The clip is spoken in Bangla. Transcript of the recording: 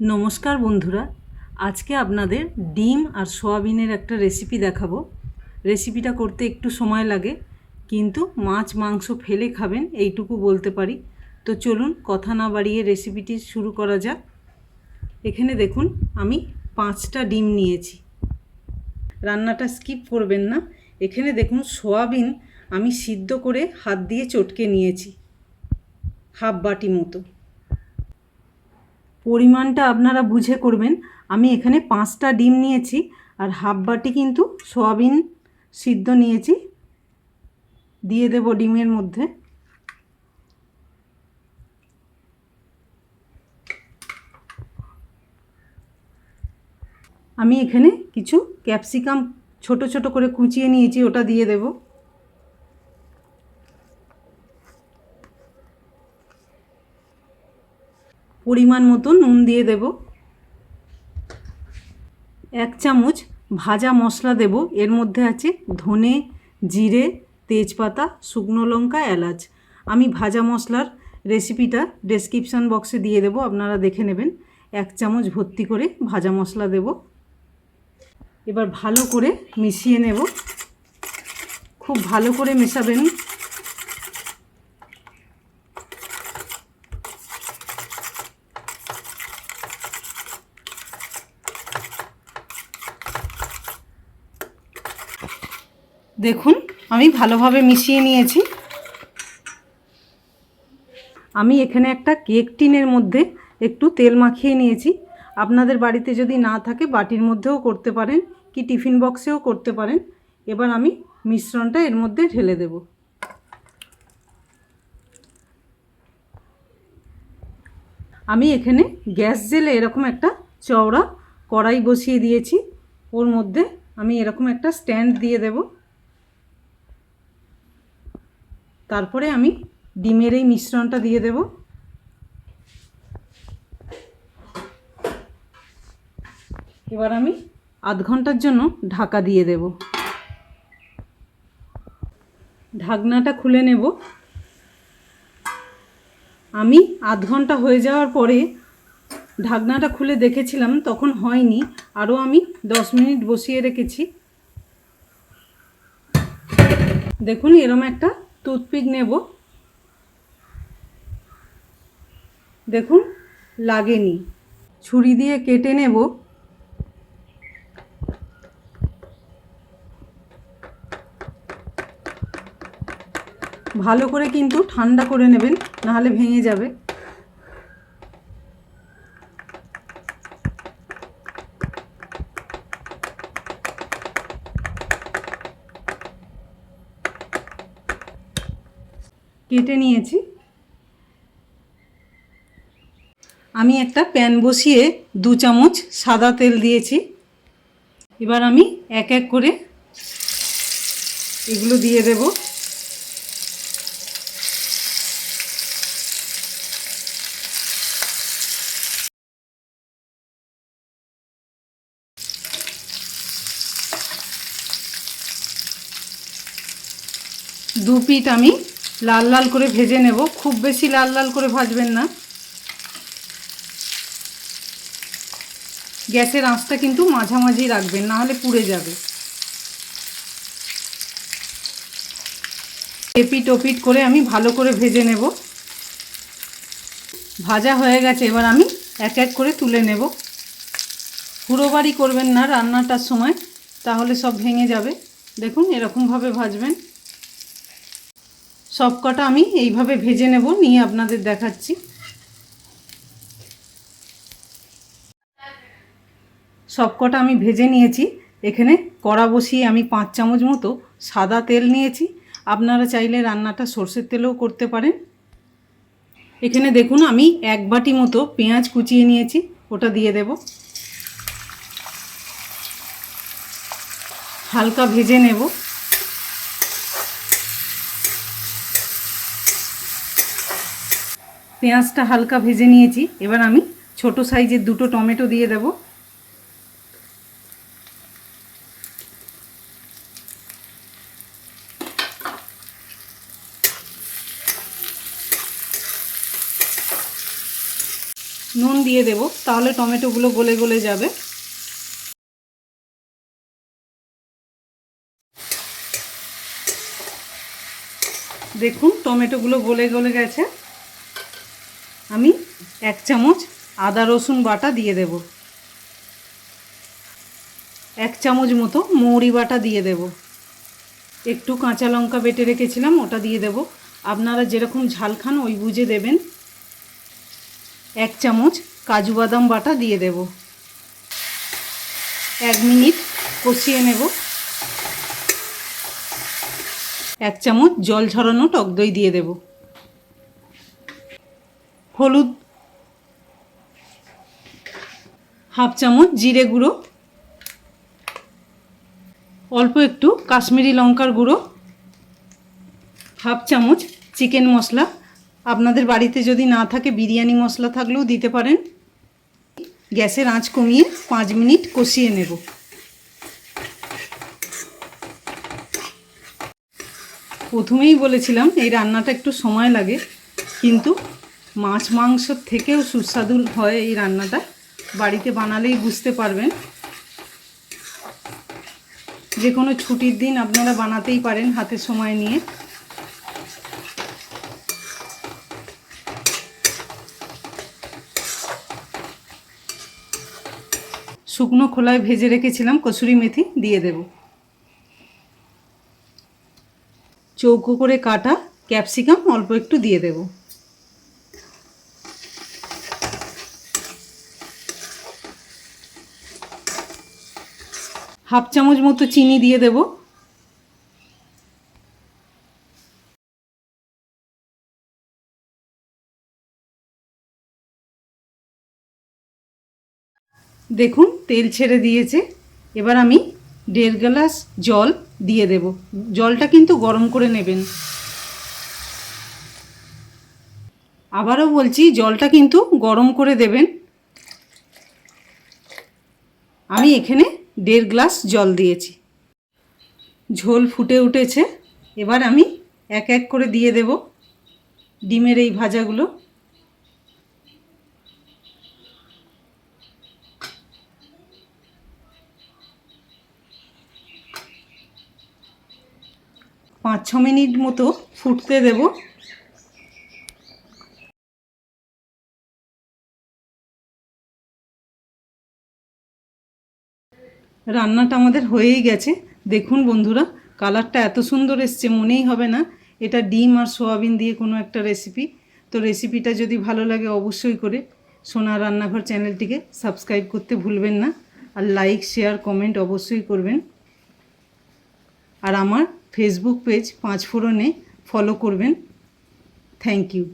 নমস্কার বন্ধুরা, আজকে আপনাদের ডিম আর সোয়াবিনের একটা রেসিপি দেখাবো। রেসিপিটা করতে একটু সময় লাগে, কিন্তু মাছ, মাংস ফেলে খাবেন এইটুকু বলতে পারি। তো চলুন কথা না বাড়িয়ে রেসিপিটি শুরু করা যাক। এখানে দেখুন, আমি পাঁচটা ডিম নিয়েছি। রান্নাটা স্কিপ করবেন না। এখানে দেখুন, সোয়াবিন আমি সিদ্ধ করে হাত দিয়ে চটকে নিয়েছি, হাফ বাটি মতো। পরিমাণটা আপনারা বুঝে করবেন। আমি এখানে পাঁচটা ডিম নিয়েছি, আর হাফ বাটি কিন্তু সয়াবিন সিদ্ধ নিয়েছি। দিয়ে দেব ডিমের মধ্যে। আমি এখানে কিছু ক্যাপসিকাম ছোট ছোট করে কুচিয়ে নিয়েছি, ওটা দিয়ে দেবো। পরিমাণ মতো নুন দিয়ে দেব। এক চামচ ভাজা মশলা দেব। এর মধ্যে আছে ধনে, জিরে, তেজপাতা, শুকনো লঙ্কা, এলাচ। আমি ভাজা মশলার রেসিপিটা ডেসক্রিপশান বক্সে দিয়ে দেব, আপনারা দেখে নেবেন। এক চামচ ভর্তি করে ভাজা মশলা দেব। এবার ভালো করে মিশিয়ে নেব। খুব ভালো করে মেশাবেন দেখুন, আমি ভালোভাবে মিশিয়ে নিয়েছি। আমি এখানে একটা কেক টিনের মধ্যে একটু তেল মাখিয়ে নিয়েছি। আপনাদের বাড়িতে যদি না থাকে, বাটির মধ্যেও করতে পারেন, কি টিফিন বক্সেও করতে পারেন। এবার আমি মিশ্রণটা এর মধ্যে ঢেলে দেব। আমি এখানে গ্যাস জেলে এরকম একটা চওড়া কড়াই বসিয়ে দিয়েছি। ওর মধ্যে আমি এরকম একটা স্ট্যান্ড দিয়ে দেবো। তারপরে আমি ডিমের এই মিশ্রণটা দিয়ে দেব। এবার আমি আধ ঘণ্টার জন্য ঢাকা দিয়ে দেব। ঢাকনাটা খুলে নেব। আমি আধ ঘণ্টা হয়ে যাওয়ার পরে ঢাকনাটা খুলে দেখেছিলাম, তখন হয়নি। আরও আমি দশ মিনিট বসিয়ে রেখেছি। দেখুন, এরম একটা টুথপিক নেব। দেখুন, লাগেনি। ছুরি দিয়ে কেটে নেব। ভালো করে কিন্তু ঠান্ডা করে নেবেন, নাহলে ভেঙে যাবে। কেটে নিয়েছি। আমি একটা প্যান বসিয়ে দু চামচ সাদা তেল দিয়েছি। এবার আমি এক এক করে এগুলো দিয়ে দেব। দু পিঠ আমি লাল লাল করে ভেজে নেব। খুব বেশি লাল লাল করে ভাজবেন না। গ্যাসের আঁচটা কিন্তু মাঝামাঝি রাখবেন, না হলে পুড়ে যাবে। এপিট ওপিট করে আমি ভালো করে ভেজে নেব। ভাজা হয়ে গেছে, এবার আমি এক এক করে তুলে নেব। পুরো বাড়ি করবেন না রান্নাটার সময়, তাহলে সব ভেঙে যাবে। দেখুন, এরকমভাবে ভাজবেন। সব কটা আমি এইভাবে ভেজে নেব, নিয়ে আপনাদের দেখাচ্ছি। সব কটা আমি ভেজে নিয়েছি। এখানে কড়া বসিয়ে আমি পাঁচ চামচ মতো সাদা তেল নিয়েছি। আপনারা চাইলে রান্নাটা সর্ষের তেলেও করতে পারেন। এখানে দেখুন, আমি এক বাটি মতো পেঁয়াজ কুচিয়ে নিয়েছি, ওটা দিয়ে দেব। হালকা ভেজে নেব। পেঁয়াজটা হালকা ভেজে নিয়েছি। এবার আমি ছোট সাইজের দুটো টমেটো দিয়ে দেব। নুন দিয়ে দেব, তাহলে টমেটোগুলো গলে গলে যাবে। দেখুন, টমেটোগুলো গলে গলে গেছে। আমি এক চামচ আদা রসুন বাটা দিয়ে দেব। এক চামচ মতো মৌরি বাটা দিয়ে দেব। একটু কাঁচা লঙ্কা বেটে রেখেছিলাম, ওটা দিয়ে দেব। আপনারা যেরকম ঝাল খান, ওই বুঝে দেবেন। এক চামচ কাজু বাদাম বাটা দিয়ে দেব। এক মিনিট কষিয়ে নেব। এক চামচ জল ঝরানো টক দই দিয়ে দেব। হলুদ, হাফ চামচ জিরে গুঁড়ো, অল্প একটু কাশ্মীরি লঙ্কার গুঁড়ো, হাফ চামচ চিকেন মশলা। আপনাদের বাড়িতে যদি না থাকে বিরিয়ানি মশলা থাকলেও দিতে পারেন। গ্যাসের আঁচ কমিয়ে পাঁচ মিনিট কষিয়ে নেব। প্রথমেই বলেছিলাম এই রান্নাটা একটু সময় লাগে, কিন্তু মাছ মাংসর থেকেও সুস্বাদু হয় এই রান্নাটা। বাড়িতে বানালেই বুঝতে পারবেন। যে কোনো ছুটির দিন আপনারা বানাতেই পারেন হাতে সময় নিয়ে। শুকনো খোলায় ভেজে রেখেছিলাম কসুরি মেথি দিয়ে দেব। চৌকো করে কাটা ক্যাপসিকাম অল্প একটু দিয়ে দেব। হাফ চামচ মতো চিনি দিয়ে দেব। দেখুন, তেল ছেড়ে দিয়েছে। এবার আমি দেড় গ্লাস জল দিয়ে দেব। জলটা কিন্তু গরম করে নেবেন। আবারও বলছি, জলটা কিন্তু গরম করে দেবেন। আমি এখানে দেড় গ্লাস জল দিয়েছি। ঝোল ফুটে উঠেছে। এবার আমি এক এক করে দিয়ে দেব ডিমের এই ভাজাগুলো। পাঁচ ছ মিনিট মতো ফুটতে দেব। রান্নাটা আমাদের হয়েই গেছে। দেখুন বন্ধুরা, কালারটা এত সুন্দর এসছে, মনেই হবে না। এটা ডিম আর সোয়াবিন দিয়ে কোনো একটা রেসিপি তো রেসিপিটা যদি ভালো লাগে অবশ্যই করে সোনা রান্নাঘর চ্যানেলটিকে সাবস্ক্রাইব করতে ভুলবেন না। আর লাইক শেয়ার কমেন্ট অবশ্যই করবেন। আর আমার ফেসবুক পেজ পাঁচ ফোড়নে ফলো করবেন। Thank you